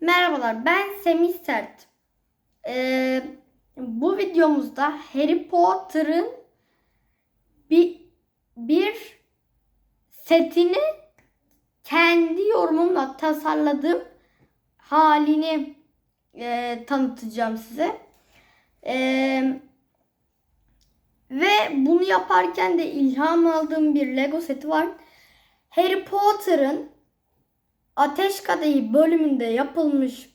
Merhabalar ben Semih Sert. Ee, bu videomuzda Harry Potter'ın bir, bir setini kendi yorumumla tasarladığım halini e, tanıtacağım size. Ee, ve bunu yaparken de ilham aldığım bir Lego seti var. Harry Potter'ın Ateş Kadehi bölümünde yapılmış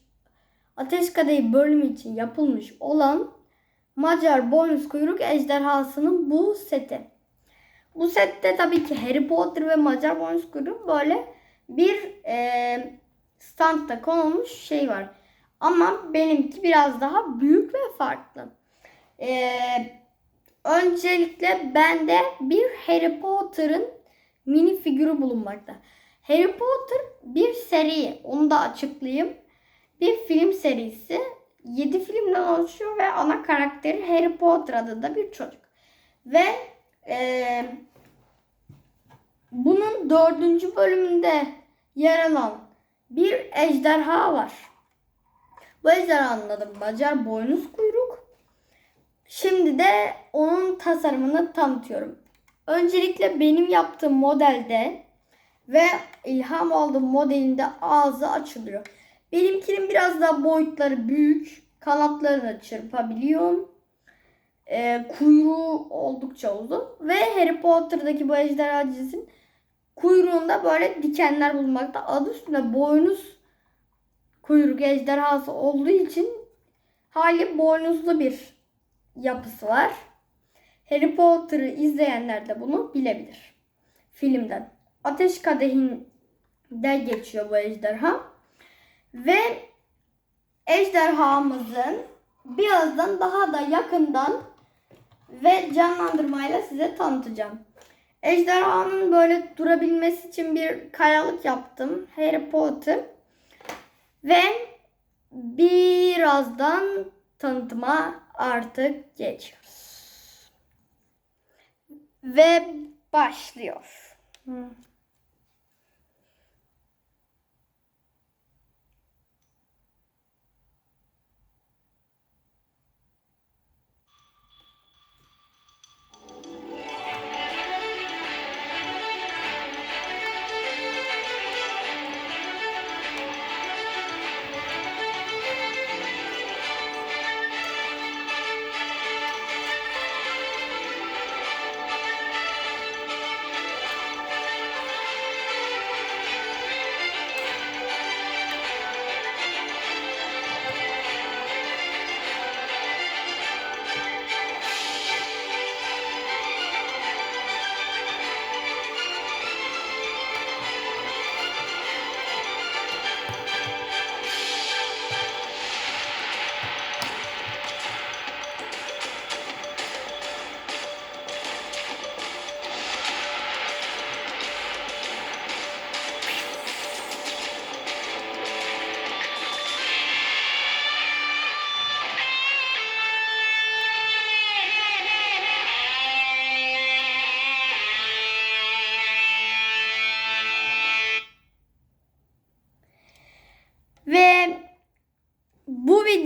Ateş Kadehi bölümü için yapılmış olan Macar boynuz kuyruk ejderhasının bu seti. Bu sette tabii ki Harry Potter ve Macar boynuz kuyruk böyle bir e, standta konulmuş şey var. Ama benimki biraz daha büyük ve farklı. E, öncelikle bende bir Harry Potter'ın mini figürü bulunmakta. Harry Potter bir seri. Onu da açıklayayım. Bir film serisi. 7 filmden oluşuyor ve ana karakteri Harry Potter adında bir çocuk. Ve e, bunun dördüncü bölümünde yer alan bir ejderha var. Bu ejderhanın adı Macar boynuz kuyruk. Şimdi de onun tasarımını tanıtıyorum. Öncelikle benim yaptığım modelde ve ilham aldığım modelinde ağzı açılıyor. Benimkinin biraz daha boyutları büyük. Kanatlarını çırpabiliyorum. Ee, kuyruğu oldukça uzun. Ve Harry Potter'daki bu ejderha dizisinin kuyruğunda böyle dikenler bulunmakta. Adı üstünde boynuz kuyruk ejderhası olduğu için hali boynuzlu bir yapısı var. Harry Potter'ı izleyenler de bunu bilebilir. Filmden. Ateş Kadehi'nde geçiyor bu ejderha. Ve ejderhamızın birazdan daha da yakından ve canlandırmayla size tanıtacağım. Ejderhanın böyle durabilmesi için bir kayalık yaptım. Harry Potter. Ve birazdan tanıtıma artık geçiyoruz. Ve başlıyor. Hmm.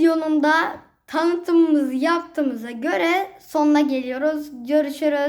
Videonun da tanıtımımızı yaptığımıza göre sonuna geliyoruz. Görüşürüz.